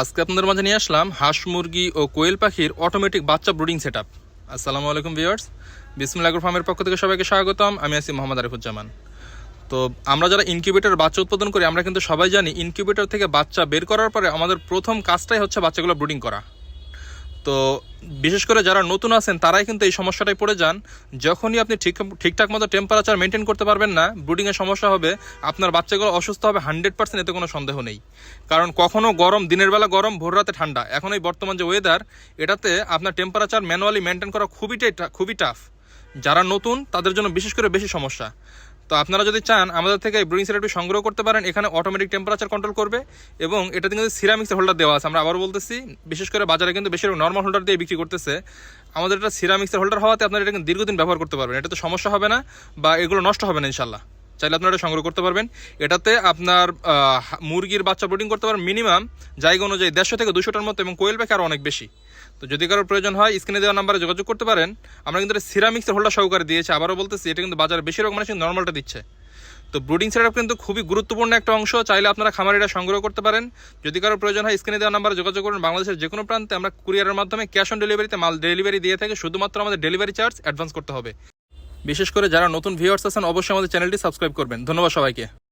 আজকে আপনাদের মাঝে নিয়ে আসলাম হাঁস, মুরগি ও কোয়েল পাখির অটোমেটিক বাচ্চা ব্রুডিং সেট আপ আসসালামু আলাইকুম ভিউয়ার্স আগর ফার্মের পক্ষ থেকে সবাইকে স্বাগতম। আমি আছি মোহাম্মদ আরিফুজ্জামান। তো আমরা যারা ইনকিউবেটর বাচ্চা উৎপাদন করি, আমরা কিন্তু সবাই জানি ইনকিউবেটর থেকে বাচ্চা বের করার পরে আমাদের প্রথম কাজটাই হচ্ছে বাচ্চাগুলো ব্রুডিং করা। তো বিশেষ করে যারা নতুন আছেন, তারাই কিন্তু এই সমস্যাটায় পড়ে যান। যখনই আপনি ঠিক, ঠিকঠাক মতো টেম্পারেচার মেনটেন করতে পারবেন না ব্রুডিংয়ের সমস্যা হবে, আপনার বাচ্চাগুলো অসুস্থ হবে হান্ড্রেড পার্সেন্ট এতে কোনো সন্দেহ নেই। কারণ কখনো গরম, দিনের বেলা গরম, ভোর রাতে ঠান্ডা। এখন এই বর্তমান যে ওয়েদার এটাতে আপনার টেম্পারেচার ম্যানুয়ালি মেনটেন করা খুবই খুবই টাফ যারা নতুন, তাদের জন্য বিশেষ করে বেশি সমস্যা। তো আপনারা যদি চান, আমাদের থেকে এই ব্রুইং সেটআপটি সংগ্রহ করতে পারেন। এখানে অটোমেটিক টেম্পারেচার কন্ট্রোল করবে এবং এটাতে কিন্তু সিরামিক্সের হোল্ডার দেওয়া আছে। আমরা আবার বলতেছি, বিশেষ করে বাজারে কিন্তু বেশিরভাগ নর্মাল হোল্ডার দিয়ে বিক্রি করতেছে। আমাদের এটা সিরামিক্সের হোল্ডার হওয়াতে আপনারা এটা কিন্তু দীর্ঘদিন ব্যবহার করতে পারবেন। এটা তো সমস্যা হবে না বা এগুলো নষ্ট হবে না ইনশাল্লাহ চাইলে আপনারা এটা সংগ্রহ করতে পারবেন। এটাতে আপনার মুরগির বাচ্চা ব্রুডিং করতে পারেন মিনিমাম জায়গা অনুযায়ী দেড়শো থেকে দুশোটার মতো এবং কোয়েল পাখি আরও অনেক বেশি। তো যদি কারোর প্রয়োজন হয়, স্ক্রিনে দেওয়া নাম্বারে যোগাযোগ করতে পারেন। আমরা কিন্তু সিরামিক্সের হোল্ডার সহকারে দিয়েছি। আবারও বলতেছি, এটা কিন্তু বাজারে বেশিরভাগ মানুষ নর্মালটা দিচ্ছে। তো ব্রুডিং সেটআপ কিন্তু খুবই গুরুত্বপূর্ণ একটা অংশ। চাইলে আপনারা খামারিরা সংগ্রহ করতে পারেন। যদি কারও প্রয়োজন হয়, স্ক্রিনে দেওয়া নাম্বারে যোগাযোগ করুন। বাংলাদেশের যে কোনো প্রান্তে আমরা কুরিয়ারের মাধ্যমে ক্যাশ অন ডেলিভারিতে মাল ডেলিভারি দিয়ে থাকি। শুধুমাত্র আমাদের ডেলিভারি চার্জ অ্যাডভান্স করতে হবে। বিশেষ করে যারা নতুন ভিউয়ার্স আছেন অবশ্যই আমাদের চ্যানেলটি সাবস্ক্রাইব করবেন। ধন্যবাদ সবাইকে।